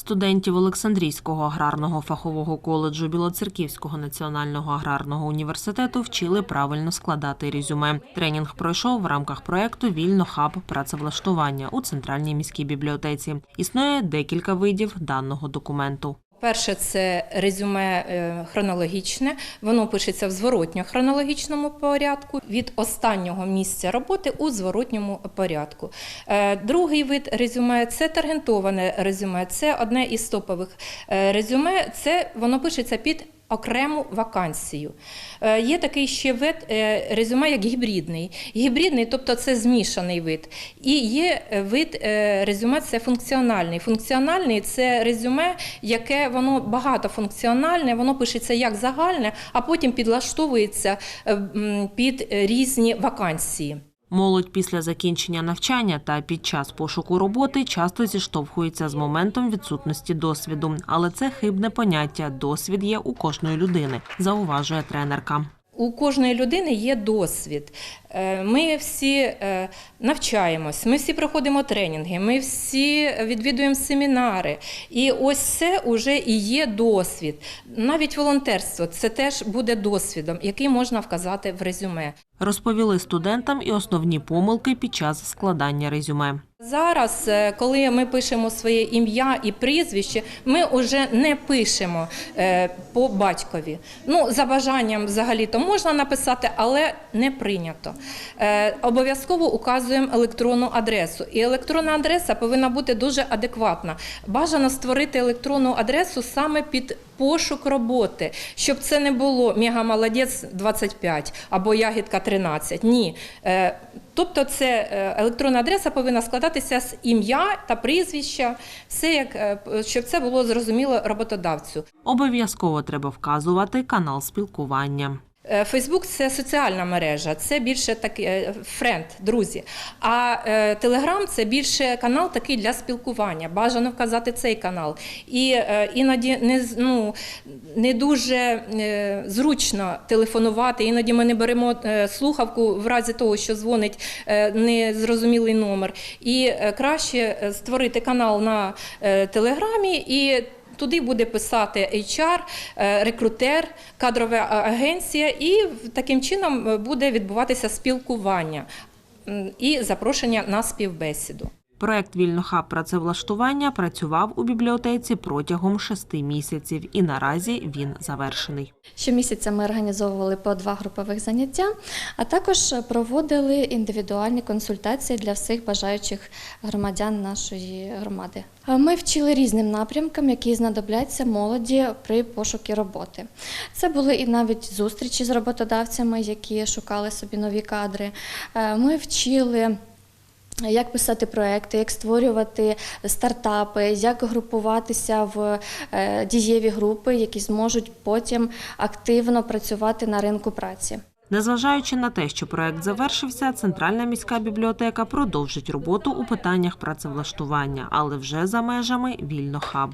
Студентів Олександрійського аграрного фахового коледжу Білоцерківського національного аграрного університету вчили правильно складати резюме. Тренінг пройшов в рамках проекту Вільно хаб працевлаштування у центральній міській бібліотеці. Існує декілька видів даного документу. Перше це резюме е, хронологічне, воно пишеться в зворотньо-хронологічному порядку. Від останнього місця роботи у зворотньому порядку. Е, Другий вид резюме це таргентоване резюме, це одне із топових е, резюме, це воно пишеться під окрему вакансію. Е, Є такий ще вид е, резюме як гібридний. Гібридний, тобто це змішаний вид. І є е, вид резюме це функціональний. Функціональний це резюме, яке воно багатофункціональне, воно пишеться як загальне, а потім підлаштовується під різні вакансії. Молодь після закінчення навчання та під час пошуку роботи часто зіштовхується з моментом відсутності досвіду, але це хибне поняття. Досвід є у кожної людини, зауважує тренерка. У кожної людини є досвід. Е, Ми всі е, навчаємось, ми всі проходимо тренінги, ми всі відвідуємо семінари. І ось це вже і є досвід. Навіть волонтерство це теж буде досвідом, який можна вказати в резюме. Розповіли студентам і основні помилки під час складання резюме. Зараз, е, коли ми пишемо своє ім'я і прізвище, ми вже не пишемо е, по батькові. Ну, за бажанням взагалі то можна написати, але не прийнято. Е, Обов'язково указуємо електронну адресу. І електронна адреса повинна бути дуже адекватна. Бажано створити електронну адресу саме під пошук роботи, щоб це не було мегамолодець 25 або ягідка 13. Ні. Тобто, це е, електронна адреса повинна складатися з ім'я та прізвища, все як е, щоб це було зрозуміло роботодавцю. Обов'язково треба вказувати канал спілкування. Фейсбук це соціальна мережа, це більше так е, френд, друзі. А Телеграм це більше канал такий для спілкування. Бажано вказати цей канал. І е, іноді не ну, не дуже е, зручно телефонувати. Іноді ми не беремо е, слухавку в разі того, що дзвонить незрозумілий номер. І краще створити канал на Телеграмі і. Туди буде писати HR, е, рекрутер, кадрова агенція, і таким чином е, буде відбуватися спілкування і запрошення на співбесіду. Проект Вільнохаб працевлаштування працював у бібліотеці протягом шести місяців, і наразі він завершений. Щомісяця ми організовували по два групових заняття, а також проводили індивідуальні консультації для всіх бажаючих громадян нашої громади. Ми вчили різним напрямкам, які знадобляться молоді при пошукі роботи. Це були і навіть зустрічі з роботодавцями, які шукали собі нові кадри. Е, Ми вчили. Як писати проекти, як створювати стартапи, як групуватися в е, дієві групи, які зможуть потім активно працювати на ринку праці. Незважаючи на те, що проект завершився, центральна міська бібліотека продовжить роботу у питаннях працевлаштування, але вже за межами Вільнохаб.